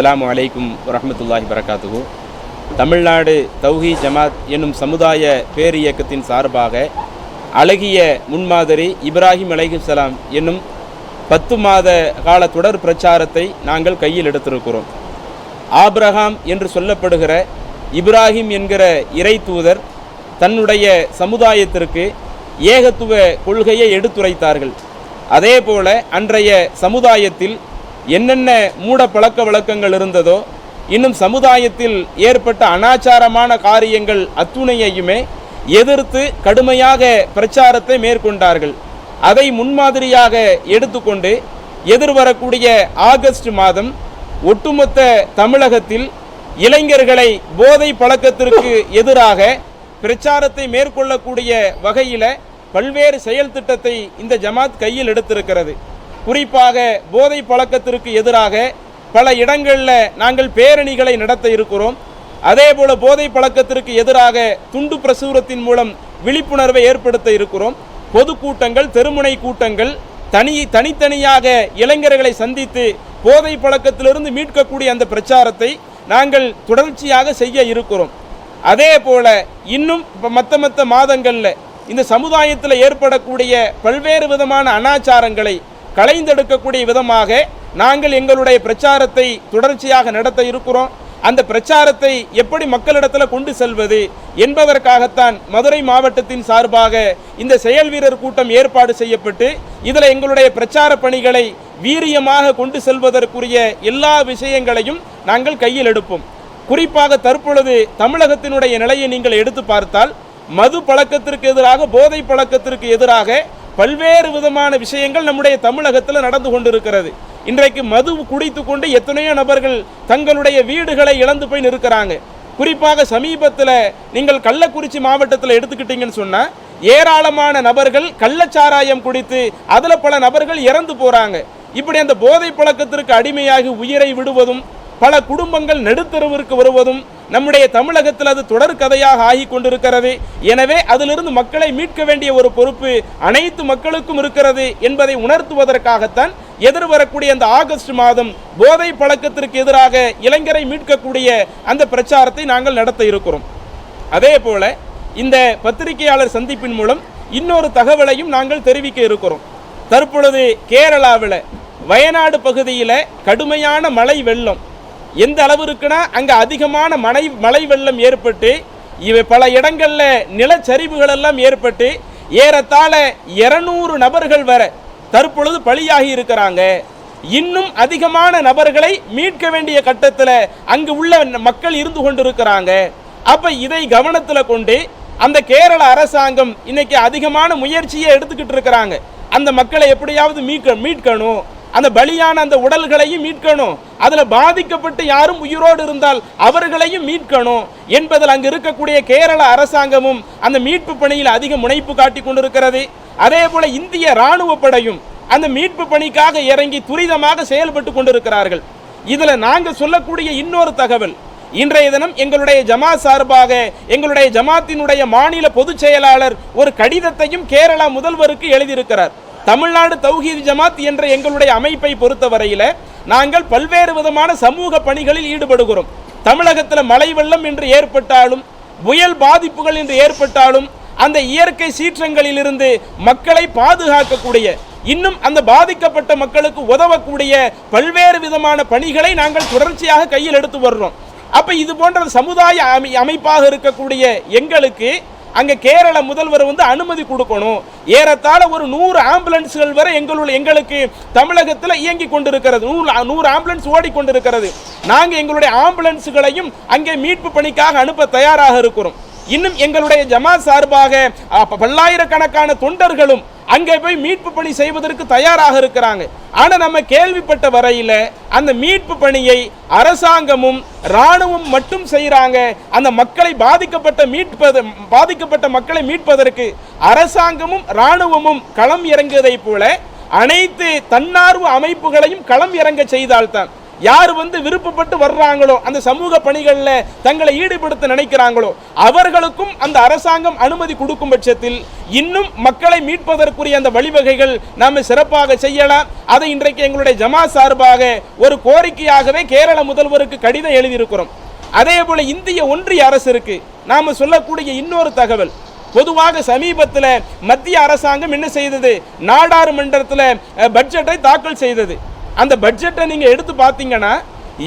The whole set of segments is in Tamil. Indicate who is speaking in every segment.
Speaker 1: அஸ்லாம் வலைக்கும் வரமத்துல்லாஹி வரகாத்துகு தமிழ்நாடு தௌஹி ஜமாத் என்னும் சமுதாய பேரியக்கத்தின் சார்பாக அழகிய முன்மாதிரி இப்ராஹிம் அலைஹிஸ்ஸலாம் என்னும் பத்து மாத கால தொடர் பிரச்சாரத்தை நாங்கள் கையில் எடுத்திருக்கிறோம். ஆபிரகாம் என்று சொல்லப்படுகிற இப்ராஹிம் என்கிற இறை தூதர் தன்னுடைய சமுதாயத்திற்கு ஏகத்துவ கொள்கையை எடுத்துரைத்தார்கள். அதே போல அன்றைய சமுதாயத்தில் என்னென்ன மூட பழக்க வழக்கங்கள் இருந்ததோ இன்னும் சமுதாயத்தில் ஏற்பட்ட அனாச்சாரமான காரியங்கள் அத்துணையையுமே எதிர்த்து கடுமையாக பிரச்சாரத்தை மேற்கொண்டார்கள். அதை முன்மாதிரியாக எடுத்துக்கொண்டு எதிர்வரக்கூடிய ஆகஸ்ட் மாதம் ஒட்டுமொத்த தமிழகத்தில் இளைஞர்களை போதை பழக்கத்திற்கு எதிராக பிரச்சாரத்தை மேற்கொள்ளக்கூடிய வகையில் பல்வேறு செயல் திட்டத்தை இந்த ஜமாத் கையில் எடுத்திருக்கிறது. குறிப்பாக போதை பழக்கத்திற்கு எதிராக பல இடங்களில் நாங்கள் பேரணிகளை நடத்த இருக்கிறோம். அதே போல போதை பழக்கத்திற்கு எதிராக துண்டு பிரசுரத்தின் மூலம் விழிப்புணர்வை ஏற்படுத்த இருக்கிறோம். பொதுக்கூட்டங்கள் தெருமுனை கூட்டங்கள் தனி தனித்தனியாக இளைஞர்களை சந்தித்து போதை பழக்கத்திலிருந்து மீட்கக்கூடிய அந்த பிரச்சாரத்தை நாங்கள் தொடர்ச்சியாக செய்ய இருக்கிறோம். அதே போல இன்னும் மற்ற மற்ற மாதங்களில் இந்த சமுதாயத்தில் ஏற்படக்கூடிய பல்வேறு விதமான அனாச்சாரங்களை களைந்தெடுக்கக்கூடிய விதமாக நாங்கள் எங்களுடைய பிரச்சாரத்தை தொடர்ச்சியாக நடத்த இருக்கிறோம். அந்த பிரச்சாரத்தை எப்படி மக்களிடத்தில் கொண்டு செல்வது என்பதற்காகத்தான் மதுரை மாவட்டத்தின் சார்பாக இந்த செயல் வீரர் கூட்டம் ஏற்பாடு செய்யப்பட்டு இதில் எங்களுடைய பிரச்சார பணிகளை வீரியமாக கொண்டு செல்வதற்குரிய எல்லா விஷயங்களையும் நாங்கள் கையில் எடுப்போம். குறிப்பாக தற்பொழுது தமிழகத்தினுடைய நிலையை நீங்கள் எடுத்து பார்த்தால் மது பழக்கத்திற்கு எதிராக போதை பழக்கத்திற்கு எதிராக பல்வேறு விதமான விஷயங்கள் நம்முடைய தமிழகத்தில் நடந்து கொண்டிருக்கிறது. இன்றைக்கு மது குடித்து கொண்டு எத்தனையோ நபர்கள் தங்களுடைய வீடுகளை இழந்து போய் நிற்கிறாங்க. குறிப்பாக சமீபத்தில் நீங்கள் கள்ளக்குறிச்சி மாவட்டத்தில் எடுத்துக்கிட்டீங்கன்னு சொன்னால் ஏராளமான நபர்கள் கள்ளச்சாராயம் குடித்து அதில் பல நபர்கள் இறந்து போகிறாங்க இப்படி அந்த போதை பழக்கத்திற்கு அடிமையாகி உயிரை விடுவதும் பல குடும்பங்கள் நடுத்தருவிற்கு வருவதும் நம்முடைய தமிழகத்தில் அது தொடர் கதையாக ஆகி கொண்டிருக்கிறது எனவே அதிலிருந்து மக்களை மீட்க வேண்டிய ஒரு பொறுப்பு அனைத்து மக்களுக்கும் இருக்கிறது என்பதை உணர்த்துவதற்காகத்தான் எதிர்வரக்கூடிய அந்த ஆகஸ்ட் மாதம் போதை பழக்கத்திற்கு எதிராக இளைஞரை மீட்கக்கூடிய அந்த பிரச்சாரத்தை நாங்கள் நடத்த இருக்கிறோம். அதே போல இந்த பத்திரிகையாளர் சந்திப்பின் மூலம் இன்னொரு தகவலையும் நாங்கள் தெரிவிக்க இருக்கிறோம். தற்பொழுது கேரளாவில் வயநாடு பகுதியில் கடுமையான மழை வெள்ளம். எந்த அளவு இருக்குன்னா அங்கே அதிகமான மழை மழை வெள்ளம் ஏற்பட்டு இவை பல இடங்களில் நிலச்சரிவுகள் எல்லாம் ஏற்பட்டு ஏறத்தாழ இருநூறு நபர்கள் வர தற்பொழுது பலியாகி இருக்கிறாங்க. இன்னும் அதிகமான நபர்களை மீட்க வேண்டிய கட்டத்தில் அங்கு உள்ள மக்கள் இருந்து கொண்டிருக்கிறாங்க. அப்போ இதை கவனத்தில் கொண்டு அந்த கேரள அரசாங்கம் இன்னைக்கு அதிகமான முயற்சியை எடுத்துக்கிட்டு இருக்கிறாங்க. அந்த மக்களை எப்படியாவது மீட்க மீட்கணும். அந்த பலியான அந்த உடல்களையும் மீட்கணும். அதில் பாதிக்கப்பட்டு யாரும் உயிரோடு இருந்தால் அவர்களையும் மீட்கணும் என்பதில் அங்கு இருக்கக்கூடிய கேரள அரசாங்கமும் அந்த மீட்பு பணியில் அதிக முனைப்பு காட்டி கொண்டிருக்கிறது. அதே போல இந்திய இராணுவ படையும் அந்த மீட்பு பணிக்காக இறங்கி துரிதமாக செயல்பட்டு கொண்டிருக்கிறார்கள். இதில் நாங்கள் சொல்லக்கூடிய இன்னொரு தகவல் இன்றைய தினம் எங்களுடைய ஜமா சார்பாக எங்களுடைய ஜமாத்தினுடைய மாநில பொதுச் செயலாளர் ஒரு கடிதத்தையும் கேரளா முதல்வருக்கு எழுதியிருக்கிறார். தமிழ்நாடு தௌஹீத் ஜமாத் என்ற எங்களுடைய அமைப்பை பொறுத்தவரையில் நாங்கள் பல்வேறு விதமான சமூக பணிகளில் ஈடுபடுகிறோம். தமிழகத்தில் மழை வெள்ளம் என்று ஏற்பட்டாலும் புயல் பாதிப்புகள் என்று ஏற்பட்டாலும் அந்த இயற்கை சீற்றங்களிலிருந்து மக்களை பாதுகாக்கக்கூடிய இன்னும் அந்த பாதிக்கப்பட்ட மக்களுக்கு உதவக்கூடிய பல்வேறு விதமான பணிகளை நாங்கள் தொடர்ச்சியாக கையில் எடுத்து வர்றோம். அப்போ இது போன்ற சமுதாய அமை அமைப்பாக இருக்கக்கூடிய எங்களுக்கு அங்கே கேரள முதல்வர் வந்து அனுமதி கொடுக்கணும். ஏறத்தாழ ஒரு நூறு ஆம்புலன்ஸ்கள் வரை எங்களுடைய எங்களுக்கு தமிழகத்தில் இயங்கி கொண்டிருக்கிறது. நூறு நூறு ஆம்புலன்ஸ் ஓடிக்கொண்டிருக்கிறது நாங்கள் எங்களுடைய ஆம்புலன்ஸ்களையும் அங்கே மீட்பு பணிக்காக அனுப்ப தயாராக இருக்கிறோம். இன்னும் எங்களுடைய ஜமா சார்பாக பல்லாயிரக்கணக்கான தொண்டர்களும் அங்கே போய் மீட்பு பணி செய்வதற்கு தயாராக இருக்கிறாங்க. ஆனால் நம்ம கேள்விப்பட்ட வரையில் அந்த மீட்பு பணியை அரசாங்கமும் ராணுவம் மட்டும் செய்கிறாங்க அந்த மக்களை பாதிக்கப்பட்ட மீட்பது பாதிக்கப்பட்ட மக்களை மீட்பதற்கு அரசாங்கமும் ராணுவமும் களம் இறங்குவதைப் போல அனைத்து தன்னார்வ அமைப்புகளையும் களம் இறங்க செய்தால்தான். யார் வந்து விருப்பப்பட்டு வர்றாங்களோ அந்த சமூக பணிகளில் தங்களை ஈடுபடுத்த நினைக்கிறாங்களோ அவர்களுக்கும் அந்த அரசாங்கம் அனுமதி கொடுக்கும் பட்சத்தில் இன்னும் மக்களை மீட்பதற்குரிய அந்த வழிவகைகள் நாம் சிறப்பாக செய்யலாம். அதை இன்றைக்கு எங்களுடைய ஜமா சார்பாக ஒரு கோரிக்கையாகவே கேரள முதல்வருக்கு கடிதம் எழுதியிருக்கிறோம். அதே போல இந்திய ஒன்றிய அரசிற்கு நாம சொல்லக்கூடிய இன்னொரு தகவல் பொதுவாக சமீபத்தில் மத்திய அரசாங்கம் என்ன செய்தது? நாடாளுமன்றத்தில் பட்ஜெட்டை தாக்கல் செய்தது. அந்த பட்ஜெட்டை நீங்கள் எடுத்து பார்த்தீங்கன்னா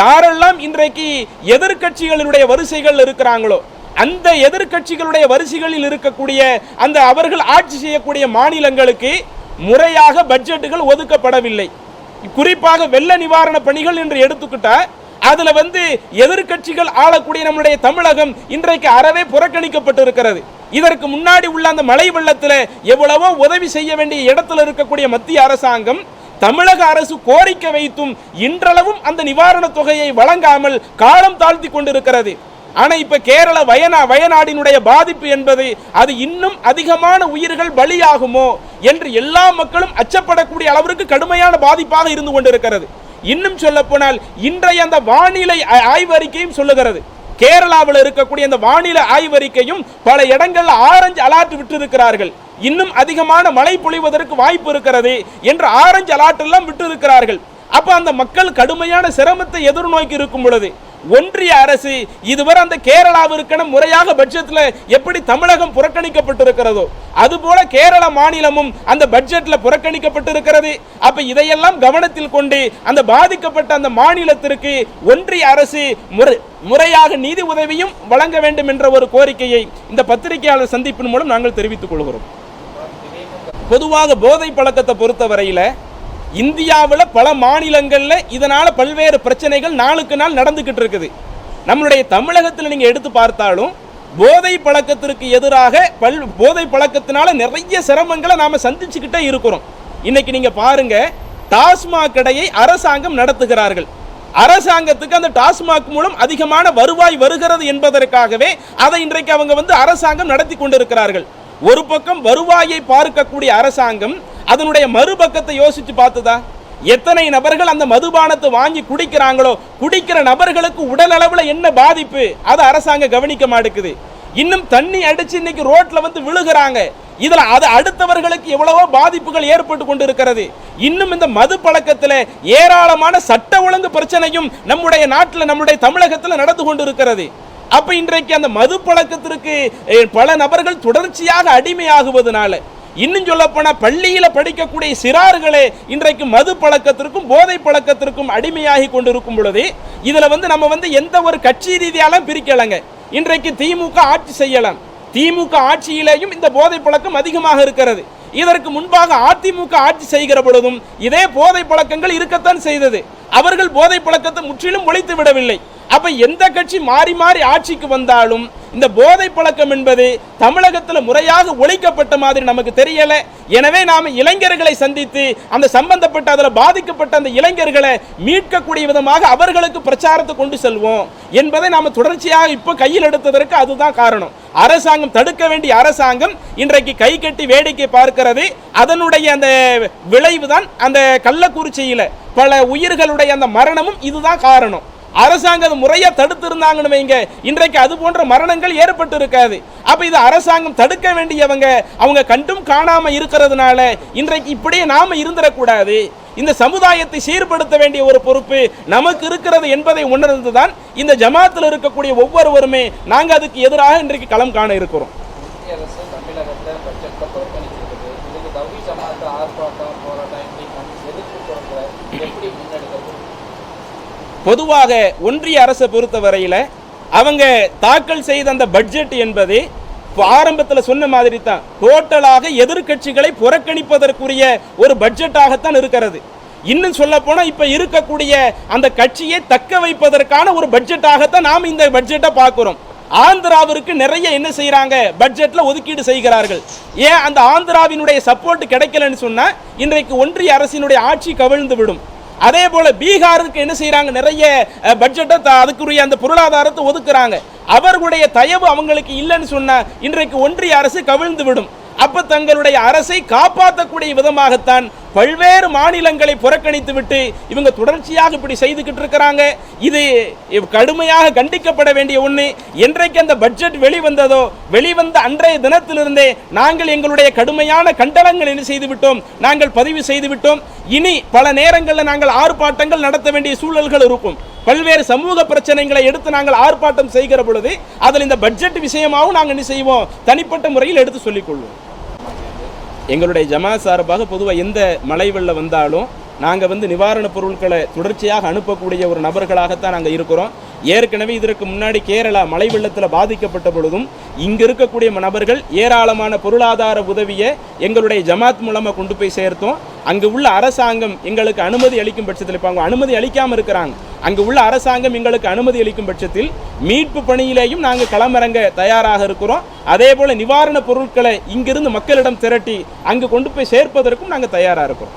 Speaker 1: யாரெல்லாம் இன்றைக்கு எதிர்கட்சிகளினுடைய வரிசைகள் இருக்கிறாங்களோ அந்த எதிர்க்கட்சிகளுடைய வரிசைகளில் இருக்கக்கூடிய அந்த அவர்கள் ஆட்சி செய்யக்கூடிய மாநிலங்களுக்கு முறையாக பட்ஜெட்டுகள் ஒதுக்கப்படவில்லை. குறிப்பாக வெள்ள நிவாரண பணிகள் என்று எடுத்துக்கிட்டால் அதில் வந்து எதிர்க்கட்சிகள் ஆளக்கூடிய நம்முடைய தமிழகம் இன்றைக்கு அறவே புறக்கணிக்கப்பட்டு இருக்கிறது இதற்கு முன்னாடி உள்ள அந்த மழை வெள்ளத்தில் எவ்வளவோ உதவி செய்ய வேண்டிய இடத்துல இருக்கக்கூடிய மத்திய அரசாங்கம் தமிழக அரசு கோரிக்கை வைத்தும் இன்றளவும் அந்த நிவாரணத் தொகையை வழங்காமல் காலம் தாழ்த்தி கொண்டிருக்கிறது. ஆனால் இப்போ கேரள வயனா வயநாடினுடைய பாதிப்பு என்பது அது இன்னும் அதிகமான உயிர்கள் பலியாகுமோ என்று எல்லா மக்களும் அச்சப்படக்கூடிய அளவிற்கு கடுமையான பாதிப்பாக இருந்து கொண்டிருக்கிறது. இன்னும் சொல்லப்போனால் இன்றைய அந்த வானிலை ஆய்வறிக்கையும் சொல்லுகிறது. கேரளாவில் இருக்கக்கூடிய அந்த வானிலை ஆய்வறிக்கையும் பல இடங்களில் ஆரஞ்சு அலாட்டு விட்டிருக்கிறார்கள். இன்னும் அதிகமான மழை பொழிவதற்கு வாய்ப்பு இருக்கிறது என்று ஆரஞ்சு அலாட்டெல்லாம் எல்லாம் விட்டிருக்கிறார்கள். அப்போ அந்த மக்கள் கடுமையான சிரமத்தை எதிர்நோக்கி இருக்கும் பொழுது ஒன்றிய அரசு இதுவரை அந்த கேரளாவிற்கென முறையாக பட்ஜெட்டில் எப்படி தமிழகம் புறக்கணிக்கப்பட்டிருக்கிறதோ அதுபோல கேரள மாநிலமும் அந்த பட்ஜெட்டில் புறக்கணிக்கப்பட்டிருக்கிறது. அப்போ இதையெல்லாம் கவனத்தில் கொண்டு அந்த பாதிக்கப்பட்ட அந்த மாநிலத்திற்கு ஒன்றிய அரசு முறை முறையாக நிதி உதவியும் வழங்க வேண்டும் என்ற ஒரு கோரிக்கையை இந்த பத்திரிகையாளர் சந்திப்பின் மூலம் நாங்கள் தெரிவித்துக் கொள்கிறோம். பொதுவாக போதை பழக்கத்தை பொறுத்தவரையில் இந்தியாவில் பல மாநிலங்களில் இதனால் பல்வேறு பிரச்சனைகள் நாளுக்கு நாள் நடந்துக்கிட்டு இருக்குது. நம்மளுடைய தமிழகத்தில் நீங்கள் எடுத்து பார்த்தாலும் போதை பழக்கத்திற்கு எதிராக பல் போதை பழக்கத்தினால நிறைய சிரமங்களை நாம் சந்திச்சுக்கிட்டே இருக்கிறோம். இன்னைக்கு நீங்கள் பாருங்க டாஸ்மாக் கடையை அரசாங்கம் நடத்துகிறார்கள். அரசாங்கத்துக்கு அந்த டாஸ்மாக் மூலம் அதிகமான வருவாய் வருகிறது என்பதற்காகவே அதை இன்றைக்கு அவங்க வந்து அரசாங்கம் நடத்தி கொண்டிருக்கிறார்கள். ஒரு பக்கம் வருவாயை பார்க்கக்கூடிய அரசாங்கம் அதனுடைய மறுபக்கத்தை யோசிச்சு பார்த்ததா? எத்தனை நபர்கள் அந்த மதுபானத்தை வாங்கி குடிக்கிறாங்களோ குடிக்கிற நபர்களுக்கு உடல் அளவில் என்ன பாதிப்பு? அதை அரசாங்கம் கவனிக்க மாட்டேங்குது. இன்னும் தண்ணி அடிச்சு இன்னைக்கு ரோட்ல வந்து விழுகிறாங்க. இதில் அது அடுத்தவர்களுக்கு எவ்வளவோ பாதிப்புகள் ஏற்பட்டு கொண்டிருக்கிறது. இன்னும் இந்த மது பழக்கத்தில் ஏராளமான சட்ட ஒழுங்கு பிரச்சனையும் நம்முடைய நாட்டில் நம்முடைய தமிழகத்தில் நடந்து கொண்டிருக்கிறது. அப்ப இன்றைக்கு அந்த மது பழக்கத்திற்கு பல நபர்கள் தொடர்ச்சியாக அடிமையாகுவதனால இன்னும் சொல்ல பள்ளியில் படிக்கக்கூடிய சிறார்களே இன்றைக்கு மது பழக்கத்திற்கும் போதை பழக்கத்திற்கும் அடிமையாகி கொண்டிருக்கும் பொழுது இதில் வந்து நம்ம வந்து எந்த ஒரு கட்சி ரீதியாலும் பிரிக்கலைங்க. இன்றைக்கு திமுக ஆட்சி செய்யலாம். திமுக ஆட்சியிலேயும் இந்த போதை பழக்கம் அதிகமாக இருக்கிறது. இதற்கு முன்பாக அதிமுக ஆட்சி செய்கிற பொழுதும் இதே போதை பழக்கங்கள் இருக்கத்தான் செய்தது. அவர்கள் போதை பழக்கத்தை முற்றிலும் ஒழித்து விடவில்லை. அப்ப எந்த கட்சி மாறி மாறி ஆட்சிக்கு வந்தாலும் இந்த போதை பழக்கம் என்பது தமிழகத்தில் முறையாக ஒழிக்கப்பட்ட மாதிரி நமக்கு தெரியல. எனவே நாம் இளைஞர்களை சந்தித்து அந்த சம்பந்தப்பட்ட அதில் பாதிக்கப்பட்ட அந்த இளைஞர்களை மீட்கக்கூடிய விதமாக அவர்களுக்கு பிரச்சாரத்தை கொண்டு செல்வோம் என்பதை நாம் தொடர்ச்சியாக இப்போ கையில் எடுத்ததற்கு அதுதான் காரணம். அரசாங்கம் தடுக்க வேண்டிய அரசாங்கம் இன்றைக்கு கை கட்டி வேடிக்கை பார்க்கிறது. அதனுடைய அந்த விளைவு தான் அந்த கள்ளக்குறிச்சியில். பல உயிர்களுடைய அந்த மரணமும் இதுதான் காரணம். அரசாங்கம் முறையாக முறையா தடுத்து இருந்தாங்கன்னு வைங்க. இன்றைக்கு அது போன்ற மரணங்கள் ஏற்பட்டு இருக்காது அப்போ இது அரசாங்கம் தடுக்க வேண்டியவங்க அவங்க கண்டும் காணாம இருக்கிறதுனால இன்றைக்கு இப்படியே நாம இருந்துடக்கூடாது. இந்த சமுதாயத்தை சீர்படுத்த வேண்டிய ஒரு பொறுப்பு நமக்கு இருக்கிறது என்பதை உணர்ந்து தான் இந்த ஜமாத்தில் இருக்கக்கூடிய ஒவ்வொருவருமே நாங்க அதுக்கு எதிராக இன்றைக்கு களம் காண இருக்கிறோம்
Speaker 2: மத்திய அரசு தமிழகத்தை பட்ஜெட்டை புறக்கணிச்சிருக்குது இதுக்கு தவி ஜமாத்து ஆர்ப்பாட்டம் போராட்டம் இப்படி எதிர்ப்பு குரல்களை எப்படி முன்னெடுக்கிறது
Speaker 1: பொதுவாக ஒன்றிய அரசை பொறுத்தவரையில் அவங்க தாக்கல் செய்த அந்த பட்ஜெட் என்பது ஆரம்பத்தில் சொன்ன மாதிரி தான் டோட்டலாக எதிர்க்கட்சிகளை புறக்கணிப்பதற்குரிய ஒரு பட்ஜெட்டாகத்தான் இருக்கிறது. இன்னும் சொல்ல போனால் இப்போ இருக்கக்கூடிய அந்த கட்சியை தக்க வைப்பதற்கான ஒரு பட்ஜெட்டாகத்தான் நாம் இந்த பட்ஜெட்டை பார்க்குறோம். ஆந்திராவிற்கு நிறைய என்ன செய்கிறாங்க பட்ஜெட்டில் ஒதுக்கீடு செய்கிறார்கள். ஏன் அந்த ஆந்திராவினுடைய சப்போர்ட் கிடைக்கலன்னு சொன்னால் இன்றைக்கு ஒன்றிய அரசினுடைய ஆட்சி கவிழ்ந்து விடும். அதே போல பீகாருக்கு என்ன செய்கிறாங்க நிறைய பட்ஜெட்டை த- அதுக்குரிய அந்த பொருளாதாரத்தை ஒதுக்குறாங்க. அவர்களுடைய தயவு அவங்களுக்கு இல்லைன்னு சொன்னால் இன்றைக்கு ஒன்றிய அரசு கவிழ்ந்து விடும். அப்ப தங்களுடைய அரசை காப்பாற்றக்கூடிய விதமாகத்தான் பல்வேறு மாநிலங்களை புறக்கணித்து விட்டு இவங்க தொடர்ச்சியாக இப்படி செய்துக்கிட்டு இருக்கிறாங்க. இது கடுமையாக கண்டிக்கப்பட வேண்டிய ஒன்று என்றைக்கு அந்த பட்ஜெட் வெளிவந்ததோ வெளிவந்த அன்றைய தினத்திலிருந்தே நாங்கள் எங்களுடைய கடுமையான கண்டனங்கள் என்ன செய்து விட்டோம் நாங்கள் பதிவு செய்து விட்டோம் இனி பல நேரங்களில் நாங்கள் ஆர்ப்பாட்டங்கள் நடத்த வேண்டிய சூழல்கள் இருக்கும். பல்வேறு சமூக பிரச்சனைகளை எடுத்து நாங்கள் ஆர்ப்பாட்டம் செய்கிற பொழுது அதில் இந்த பட்ஜெட் விஷயமாகவும் நாங்கள் என்ன செய்வோம்? தனிப்பட்ட முறையில் எடுத்து சொல்லிக்கொள்வோம். எங்களுடைய ஜமாத் சார்பாக பொதுவாக எந்த மழை வெள்ளம் வந்தாலும் நாங்கள் வந்து நிவாரணப் பொருட்களை தொடர்ச்சியாக அனுப்பக்கூடிய ஒரு நபர்களாகத்தான் நாங்கள் இருக்கிறோம். ஏற்கனவே இதற்கு முன்னாடி கேரளா மழை வெள்ளத்தில் பாதிக்கப்பட்ட பொழுதும் இங்கே இருக்கக்கூடிய நபர்கள் ஏராளமான பொருளாதார உதவியை எங்களுடைய ஜமாத் மூலமாக கொண்டு போய் சேர்த்தோம். அங்கே உள்ள அரசாங்கம் எங்களுக்கு அனுமதி அளிக்கும் பட்சத்தில் இப்போ அவங்க அனுமதி அளிக்காமல் இருக்கிறாங்க. அங்கு உள்ள அரசாங்கம் எங்களுக்கு அனுமதி அளிக்கும் பட்சத்தில் மீட்பு பணியிலேயும் நாங்கள் களமிறங்க தயாராக இருக்கிறோம். அதே போல நிவாரணப் பொருட்களை இங்கிருந்து மக்களிடம் திரட்டி அங்கு கொண்டு போய் சேர்ப்பதற்கும் நாங்கள் தயாராக இருக்கிறோம்.